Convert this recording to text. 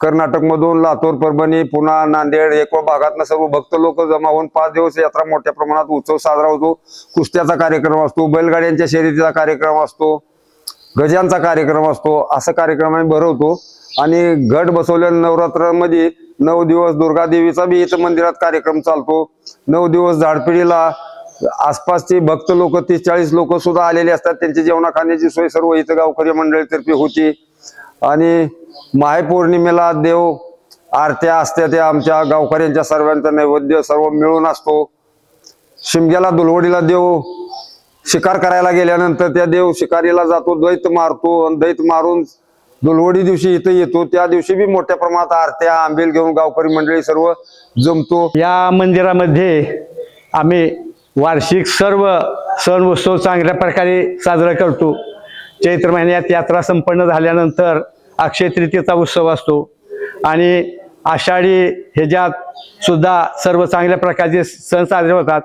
कर्नाटकमधून लातूर परभणी पुणा नांदेड एकवा भागातनं सर्व भक्त लोक जमा होऊन पाच दिवस यात्रा मोठ्या प्रमाणात उत्सव साजरा होतो. कुस्त्याचा कार्यक्रम असतो बैलगाड्यांच्या शर्यतीचा कार्यक्रम असतो गजांचा कार्यक्रम असतो असा कार्यक्रम आम्ही भरवतो. आणि घट बसवलेल्या नवरात्रामध्ये नऊ दिवस दुर्गा देवीचा बी इथं मंदिरात कार्यक्रम चालतो. नऊ दिवस झाडपिढीला आसपासचे भक्त लोक तीस चाळीस लोक सुद्धा आलेले असतात. त्यांची जेवणा खाण्याची सोय सर्व इथं गावकरी मंडळीतर्फे होती. आणि महापौर्णिमेला देव आरत्या असत्या त्या आमच्या गावकऱ्यांच्या सर्वांचा नैवेद्य सर्व मिळून असतो. शिमग्याला दुलवडीला देव शिकार करायला गेल्यानंतर त्या देव शिकारीला जातो द्वैत मारतो आणि द्वैत मारून दुलवडी दिवशी इथं येतो. त्या दिवशी बी मोठ्या प्रमाणात आरत्या आंबेल घेऊन गावकरी मंडळी सर्व जमतो. या मंदिरामध्ये आम्ही वार्षिक सर्व सण उत्सव चांगल्या प्रकारे साजरा करतो. चैत्र महिन्यात यात्रा संपन्न झाल्यानंतर अक्षय तृतीयेचा उत्सव असतो. आणि आषाढी ह्याच्यात सुद्धा सर्व चांगल्या प्रकारचे सण साजरे होतात.